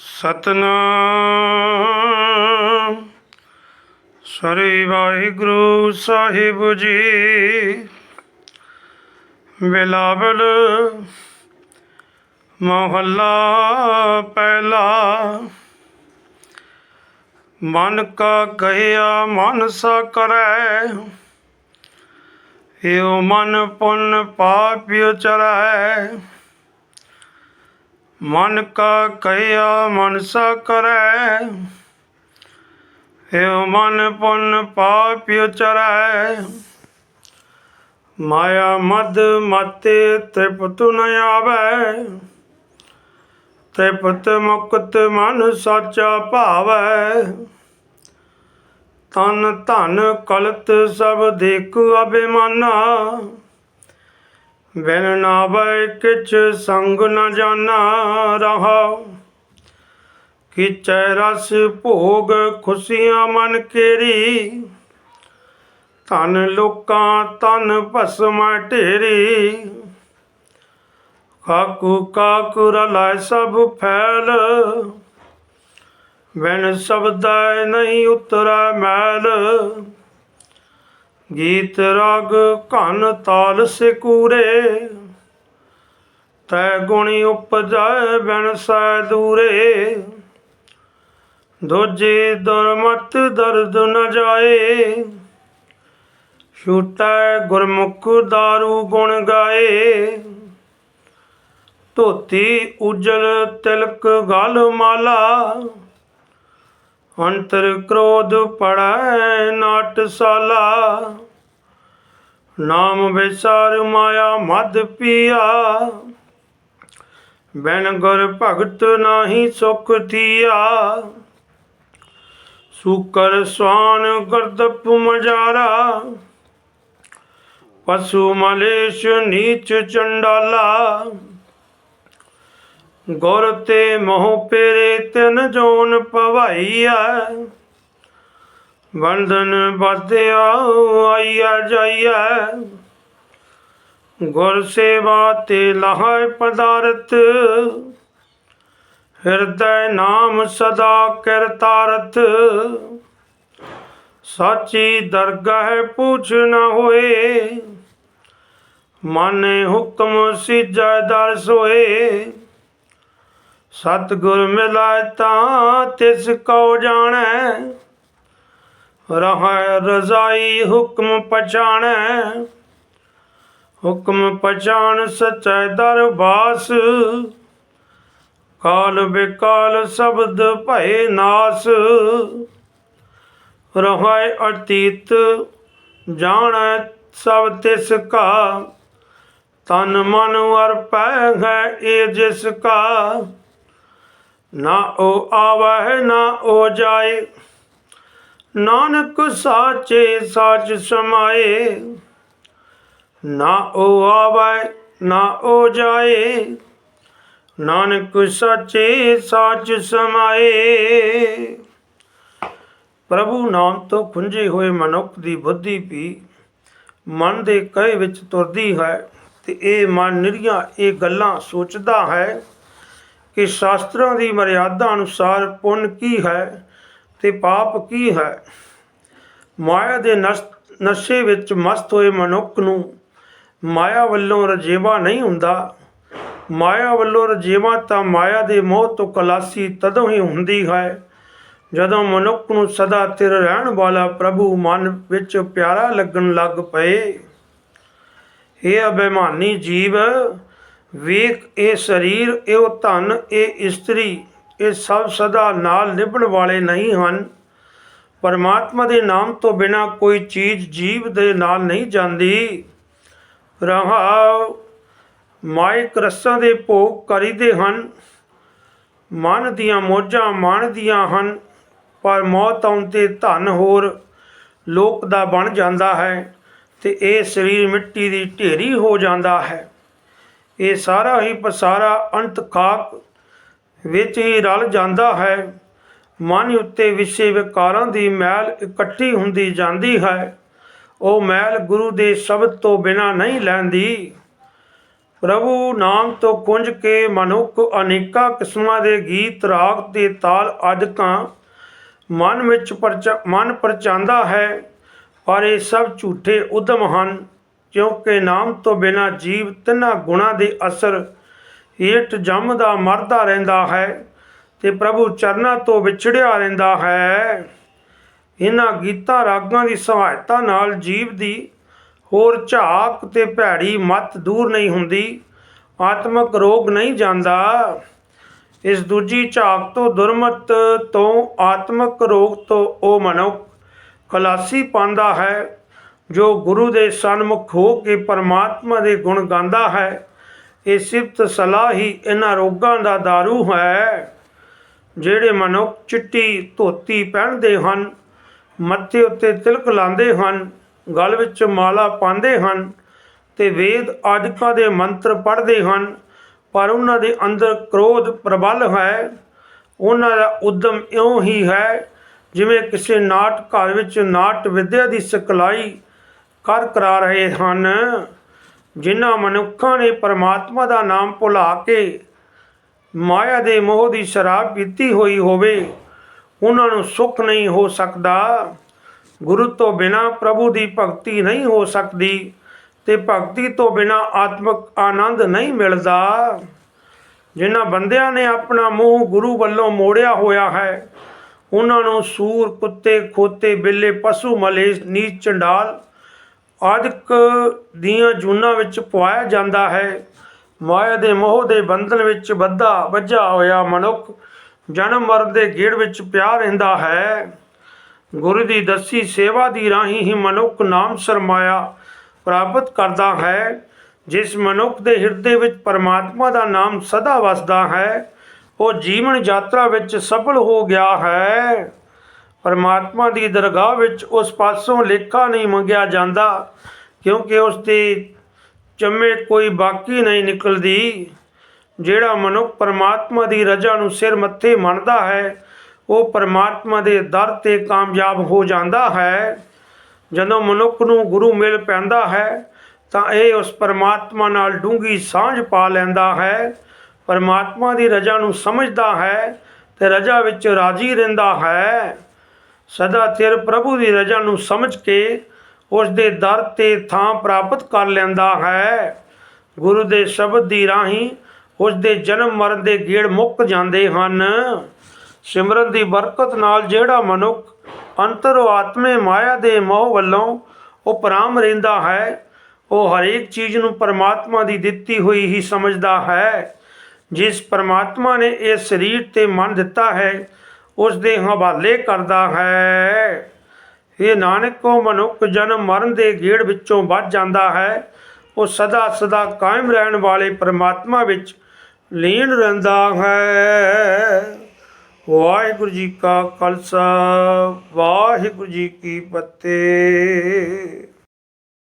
ਸਤਨਾਮ। ਸ੍ਰੀ ਵਾਹਿਗੁਰੂ ਸਾਹਿਬ ਜੀ। ਬਿਲਾਵਲ ਮਹੱਲਾ ਪਹਿਲਾ। ਮਨ ਕਾ ਕਹਿਆ, ਮਨ ਸਾ ਕਰੈ। ਏਉ ਮਨ ਪੁੰਨ ਪਾਪ ਉਚਰੈ ਮਨ ਕਾ ਕਹਿਆ ਮਨਸਾ ਕਰੈ। ਏਉ ਮਨ ਪੁੰਨ ਪਾਪ ਉਚਰੈ। ਮਾਇਆ ਮਦ ਮਤੇ ਤ੍ਰਿਪਤ ਨ ਆਵੈ। ਤ੍ਰਿਪਤ ਮੁਕਤ ਮਨ ਸਾਚਾ ਭਾਵੈ। ਤਨ ਧਨ ਕਲਤ ਸਭ ਦੇਖੁ ਅਭਿਮਾਨਾ। ਬਿਨ ਨਾਵੈ ਕਿਛ ਸੰਗ ਨ ਜਾਣਾ ਰਹਾ। ਕਿਚੈ ਰਸ ਭੋਗ ਖੁਸ਼ੀਆਂ ਮਨ ਕੇਰੀ। ਧਨ ਲੋਕਾਂ ਤਨ ਭਸਮ ਢੇਰੀ। ਕਾਕੂ ਕਾਕੂ ਰਲਾਇ ਸਭ ਫੈਲ। ਬਿਨ ਸ਼ਬਦੈ ਨਹੀਂ ਉਤਰੈ ਮੈਲ। ਗੀਤ ਰਾਗ ਘਨ ਤਾਲ ਸਿਕੂਰੇ। ਤੈ ਗੁਣੀ ਉਪਜੈ ਬਿਨ ਸੈ ਦੂਰੇ। ਦੋਜੇ ਦੁਰਮਤ ਦਰਦ ਨ ਜਾਏ। ਛੂਟੈ ਗੁਰਮੁਖ ਦਾਰੂ ਗੁਣ ਗਾਏ। ਧੋਤੀ ਉਜਲ ਤਿਲਕ ਗਲ ਮਾਲਾ। ਅੰਤਰ ਕ੍ਰੋਧ ਪੜੈ ਨਾਟਸਾਲਾ ਨਾਮ ਵਿਸਾਰ ਮਾਇਆ ਮਦ ਪੀਆ। ਬਿਨ ਗੁਰ ਭਗਤ ਨਾਹੀ ਸੁਖ ਥੀਆ। ਸੂਕਰ ਸਵਾਨ ਗਰਦਪ ਮਜਾਰਾ। ਪਸ਼ੂ ਮਲੇਸ਼ ਨੀਚ ਚੰਡਾਲਾ। ਗੁਰ ਤੇ ਮੋਹ ਪੇਰੇ ਤਿਨ ਜੋਨ ਭਵਾਈਆ ਬੰਧਨ ਬਾਧਿਆ ਆਈਆ ਜਾਈਆ ਗੁਰ ਸੇਵਾ ਤੇ ਲਹਾਇ ਪਦਾਰਥ। ਹਿਰਦੈ ਨਾਮ ਸਦਾ ਕਿਰਤਾਰਥ। ਸਾਚੀ ਦਰਗਾਹ ਪੁੱਛ ਨਾ ਹੋਏ। ਮਾਨੇ ਹੁਕਮ ਸਿਜੈ ਦਰਸ ਹੋਏ। ਸਤਿਗੁਰ ਮਿਲਾਇ ਤਾਂ ਤਿਸ ਕਉ ਜਾਣੈ। ਰਹਾ ਰਜ਼ਾਈ ਹੁਕਮ ਪਛਾਣੈ। ਹੁਕਮ ਪਛਾਣ ਸਚੈ ਦਰਬਾਸ ਕਾਲ ਬਿਕਾਲ ਸ਼ਬਦ ਭਏ ਨਾਸ। ਰਹਿ ਅਤੀਤ ਜਾਣੈ ਸਭ ਤਿਸ ਕਾ। ਤਨ ਮਨ ਅਰਪੈ ਹੈ ਇਹ ਜਿਸ ਕਾ। ਨਾ ਉਹ ਆਵਹਿ, ਨਾ ਉਹ ਜਾਏ। ਨਾਨਕ ਸਾਚੇ ਸਾਚ ਸਮਾਏ। ਨਾ ਉਹ ਆਵੈ ਨਾ ਉਹ ਜਾਏ। ਨਾਨਕ ਸਾਚੇ ਸਾਚ ਸਮਾਏ। ਪ੍ਰਭੂ ਨਾਮ ਤੋਂ ਖੁੰਝੇ ਹੋਏ ਮਨੁੱਖ ਦੀ ਬੁੱਧੀ ਵੀ ਮਨ ਦੇ ਕਹੇ ਵਿੱਚ ਤੁਰਦੀ ਹੈ ਤੇ ਇਹ ਮਨ ਨਿਰੀਆਂ ਇਹ ਗੱਲਾਂ ਸੋਚਦਾ ਹੈ। ਕਿ ਸ਼ਾਸਤਰਾਂ ਦੀ ਮਰਿਆਦਾ ਅਨੁਸਾਰ ਪੁੰਨ ਕੀ ਹੈ ਤੇ ਪਾਪ ਕੀ ਹੈ? ਮਾਇਆ ਦੇ ਨਸ- ਨਸ਼ੇ ਵਿੱਚ ਮਸਤ ਹੋਏ ਮਨੁੱਖ ਨੂੰ ਮਾਇਆ ਵੱਲੋਂ ਰਜੇਵਾ ਨਹੀਂ ਹੁੰਦਾ। ਮਾਇਆ ਵੱਲੋਂ ਰਜੇਵਾ ਤਾਂ ਮਾਇਆ ਦੇ ਮੋਹ ਤੋਂ ਕਲਾਸੀ ਤਦੋਂ ਹੀ ਹੁੰਦੀ ਹੈ ਜਦੋਂ ਮਨੁੱਖ ਨੂੰ ਸਦਾ ਤਿਰ ਰਹਿਣ ਵਾਲਾ ਪ੍ਰਭੂ ਮਨ ਵਿੱਚ ਪਿਆਰਾ ਲੱਗਣ ਲੱਗ ਪਏ। ਇਹ ਅਭਿਮਾਨੀ ਜੀਵ ਵੇਖ, ਇਹ ਸਰੀਰ, ਇਹ ਧਨ, ਇਹ ਇਸਤਰੀ, ਇਹ ਸਭ ਸਦਾ ਨਾਲ ਨਿਭਣ ਵਾਲੇ ਨਹੀਂ ਹਨ। ਪਰਮਾਤਮਾ ਦੇ ਨਾਮ ਤੋਂ ਬਿਨਾ ਕੋਈ ਚੀਜ਼ ਜੀਵ ਦੇ ਨਾਲ ਨਹੀਂ ਜਾਂਦੀ। ਰਹਾਉ ਮਾਇਕ ਰਸਾਂ ਦੇ ਭੋਗ ਕਰੀਦੇ ਹਨ। ਮਨ ਦੀਆਂ ਮੋਜਾਂ ਮਾਣਦੀਆਂ ਹਨ, ਪਰ ਮੌਤ ਆਉਣ ਤੇ ਧਨ ਹੋਰ ਲੋਕ ਦਾ ਬਣ ਜਾਂਦਾ ਹੈ ਤੇ ਇਹ ਸਰੀਰ ਮਿੱਟੀ ਦੀ ਢੇਰੀ ਹੋ ਜਾਂਦਾ ਹੈ। ਇਹ ਸਾਰਾ ਹੀ ਪਸਾਰਾ ਅੰਤ ਖਾਕ ਵਿੱਚ ਹੀ ਰਲ ਜਾਂਦਾ ਹੈ। ਮਨ ਉੱਤੇ ਵਿਸ਼ੇ ਵਿਕਾਰਾਂ ਦੀ ਮੈਲ ਇਕੱਠੀ ਹੁੰਦੀ ਜਾਂਦੀ ਹੈ। ਉਹ ਮੈਲ ਗੁਰੂ ਦੇ ਸ਼ਬਦ ਤੋਂ ਬਿਨਾ ਨਹੀਂ ਲੈਂਦੀ। ਪ੍ਰਭੂ ਨਾਮ ਤੋਂ ਕੁੰਜ ਕੇ ਮਨੁੱਖ ਅਨੇਕਾਂ ਕਿਸਮਾਂ ਦੇ ਗੀਤ, ਰਾਗ ਤੇ ਤਾਲ ਆਦਿਕਾਂ ਮਨ ਵਿੱਚ ਪਰਚ, ਮਨ ਪਰਚਾਉਂਦਾ ਹੈ। ਪਰ ਇਹ ਸਭ ਝੂਠੇ ਉਦਮ ਹਨ। ਕਿਉਂਕਿ ਨਾਮ ਤੋਂ ਬਿਨਾ ਜੀਵ ਤਿੰਨਾਂ ਗੁਣਾਂ ਦੇ ਅਸਰ ਹੇਠ ਜੰਮਦਾ, ਮਰਦਾ ਰਹਿੰਦਾ ਹੈ ਤੇ ਪ੍ਰਭੂ ਚਰਨਾਂ ਤੋਂ ਵਿਛੜਿਆ ਰਹਿੰਦਾ ਹੈ। ਇਹਨਾਂ ਗੀਤਾਂ ਰਾਗਾਂ ਦੀ ਸਹਾਇਤਾ ਨਾਲ ਜੀਵ ਦੀ ਹੋਰ ਝਾਕ ਤੇ ਭੈੜੀ ਮਤ ਦੂਰ ਨਹੀਂ ਹੁੰਦੀ, ਆਤਮਕ ਰੋਗ ਨਹੀਂ ਜਾਂਦਾ। ਇਸ ਦੂਜੀ ਝਾਕ ਤੋਂ ਦੁਰਮਤ ਤੋਂ ਆਤਮਕ ਰੋਗ ਤੋਂ ਉਹ ਮਨੁੱਖ ਖਲਾਸੀ ਪਾਉਂਦਾ ਹੈ। ਜੋ ਗੁਰੂ ਦੇ ਸਨਮੁਖ ਹੋ ਕੇ ਪਰਮਾਤਮਾ ਦੇ ਗੁਣ ਗਾਉਂਦਾ ਹੈ, ਇਹ ਸਿਫਤ ਸਲਾਹ ਹੀ ਇਹਨਾਂ ਰੋਗਾਂ ਦਾ दारू ਹੈ। ਜਿਹੜੇ ਮਨੁੱਖ ਚਿੱਟੀ ਧੋਤੀ ਪਹਿਨਦੇ ਹਨ, ਮੱਥੇ ਉੱਤੇ ਤਿਲਕ ਲਾਉਂਦੇ ਹਨ, ਗਲ ਵਿੱਚ ਮਾਲਾ ਪਾਉਂਦੇ ਹਨ ਤੇ ਵੇਦ ਆਦਿਕਾਂ ਦੇ ਮੰਤਰ ਪੜ੍ਹਦੇ ਹਨ, ਪਰ ਉਹਨਾਂ ਦੇ ਅੰਦਰ ਕ੍ਰੋਧ ਪ੍ਰਬਲ ਹੈ। ਉਹਨਾਂ ਦਾ ਉਦਮ ਇਉਂ ਹੀ ਹੈ ਜਿਵੇਂ ਕਿਸੇ ਨਾਟ ਘਰ ਵਿੱਚ ਨਾਟ ਵਿਦਿਆ ਦੀ ਸਿਖਲਾਈ ਕਰ ਕਰਾ ਰਹੇ ਹਨ, ਜਿਨ੍ਹਾਂ ਮਨੁੱਖਾਂ ਨੇ ਪਰਮਾਤਮਾ ਦਾ ਨਾਮ ਭੁਲਾ ਕੇ ਮਾਇਆ ਦੇ ਮੋਹ ਦੀ ਸ਼ਰਾਬ ਪੀਤੀ ਹੋਈ ਹੋਵੇ, ਉਹਨਾਂ ਨੂੰ ਸੁੱਖ ਨਹੀਂ ਹੋ ਸਕਦਾ। ਗੁਰੂ ਤੋਂ ਬਿਨਾ ਪ੍ਰਭੂ ਦੀ ਭਗਤੀ ਨਹੀਂ ਹੋ ਸਕਦੀ ਤੇ ਭਗਤੀ ਤੋਂ ਬਿਨਾ ਆਤਮਿਕ ਆਨੰਦ ਨਹੀਂ ਮਿਲਦਾ। ਜਿਨ੍ਹਾਂ ਬੰਦਿਆਂ ਨੇ ਆਪਣਾ ਮੂੰਹ ਗੁਰੂ ਵੱਲੋਂ ਮੋੜਿਆ ਹੋਇਆ ਹੈ, ਉਹਨਾਂ ਨੂੰ ਸੂਰ, ਕੁੱਤੇ, ਖੋਤੇ, ਬਿੱਲੇ, ਪਸ਼ੂ ਮਲੇ ਨੀਚ, ਚੰਡਾਲ ਆਦਿਕ ਦੀਆਂ ਜੂਨਾਂ ਵਿੱਚ ਪਵਾਇਆ ਜਾਂਦਾ ਹੈ। ਮਾਇਆ ਦੇ ਮੋਹ ਦੇ ਬੰਧਨ ਵਿੱਚ ਬੱਧਾ ਵੱਜਾ ਹੋਇਆ ਮਨੁੱਖ ਜਨਮ ਮਰਨ ਦੇ ਗੇੜ ਵਿੱਚ ਪਿਆ ਰਹਿੰਦਾ ਹੈ। ਗੁਰੂ ਦੀ ਦੱਸੀ ਸੇਵਾ ਦੀ ਰਾਹੀਂ ਹੀ ਮਨੁੱਖ ਨਾਮ ਸਰਮਾਇਆ ਪ੍ਰਾਪਤ ਕਰਦਾ ਹੈ। ਜਿਸ ਮਨੁੱਖ ਦੇ ਹਿਰਦੇ ਵਿੱਚ ਪਰਮਾਤਮਾ ਦਾ ਨਾਮ ਸਦਾ ਵਸਦਾ ਹੈ, ਉਹ ਜੀਵਨ ਯਾਤਰਾ ਵਿੱਚ ਸਫਲ ਹੋ ਗਿਆ ਹੈ। ਪਰਮਾਤਮਾ ਦੀ ਦਰਗਾਹ ਵਿੱਚ ਉਸ ਪਾਸੋਂ ਲੇਖਾ ਨਹੀਂ ਮੰਗਿਆ ਜਾਂਦਾ, ਕਿਉਂਕਿ ਉਸ ਦੇ ਚੰਮੇ ਕੋਈ ਬਾਕੀ ਨਹੀਂ ਨਿਕਲਦੀ। ਜਿਹੜਾ ਮਨੁੱਖ ਪਰਮਾਤਮਾ ਦੀ ਰਜ਼ਾ ਨੂੰ ਸਿਰ ਮੱਥੇ ਮੰਨਦਾ ਹੈ, ਉਹ ਪਰਮਾਤਮਾ ਦੇ ਦਰ ਤੇ ਕਾਮਯਾਬ ਹੋ ਜਾਂਦਾ ਹੈ। ਜਦੋਂ ਮਨੁੱਖ ਨੂੰ ਗੁਰੂ ਮਿਲ ਪੈਂਦਾ ਹੈ, ਤਾਂ ਇਹ ਉਸ ਪਰਮਾਤਮਾ ਨਾਲ ਡੂੰਗੀ ਸਾਂਝ ਪਾ ਲੈਂਦਾ ਹੈ। ਪਰਮਾਤਮਾ ਦੀ ਰਜ਼ਾ ਨੂੰ ਸਮਝਦਾ ਹੈ ਤੇ ਰਜ਼ਾ ਵਿੱਚ ਰਾਜੀ ਰਹਿੰਦਾ ਹੈ। ਸਦਾ ਚਿਰ ਪ੍ਰਭੂ ਦੀ ਰਜ਼ਾ ਨੂੰ ਸਮਝ ਕੇ ਉਸ ਦੇ ਦਰ ਤੇ ਥਾਂ ਪ੍ਰਾਪਤ ਕਰ ਲੈਂਦਾ ਹੈ। ਗੁਰੂ ਦੇ ਸ਼ਬਦ ਦੀ ਰਾਹੀਂ ਉਸ ਦੇ ਜਨਮ ਮਰਨ ਦੇ ਗੇੜ ਮੁੱਕ ਜਾਂਦੇ ਹਨ। ਸਿਮਰਨ ਦੀ ਬਰਕਤ ਨਾਲ ਜਿਹੜਾ ਮਨੁੱਖ ਅੰਤਰੋ ਆਤਮੇ ਮਾਇਆ ਦੇ ਮੋਹ ਵੱਲੋਂ ਉਪਰਾਮ ਰਹਿੰਦਾ ਹੈ, ਉਹ ਹਰੇਕ ਚੀਜ਼ ਨੂੰ ਪਰਮਾਤਮਾ ਦੀ ਦਿੱਤੀ ਹੋਈ ਹੀ ਸਮਝਦਾ ਹੈ। ਜਿਸ ਪਰਮਾਤਮਾ ਨੇ ਇਹ ਸਰੀਰ ਤੇ ਮਨ ਦਿੱਤਾ ਹੈ ਉਸ ਦੇ ਹਵਾਲੇ ਕਰਦਾ ਹੈ। ਇਹ ਨਾਨਕ ਕੋ ਮਨੁੱਖ ਜਨਮ ਮਰਨ ਦੇ ਗੇੜ ਵਿੱਚੋਂ ਬਚ ਜਾਂਦਾ ਹੈ। ਉਹ ਸਦਾ ਸਦਾ ਕਾਇਮ ਰਹਿਣ ਵਾਲੇ ਪਰਮਾਤਮਾ ਵਿੱਚ ਲੀਨ ਰਹਿੰਦਾ ਹੈ। ਵਾਹਿਗੁਰੂ ਜੀ ਕਾ ਖਾਲਸਾ, ਵਾਹਿਗੁਰੂ ਜੀ ਕੀ ਫਤਿਹ।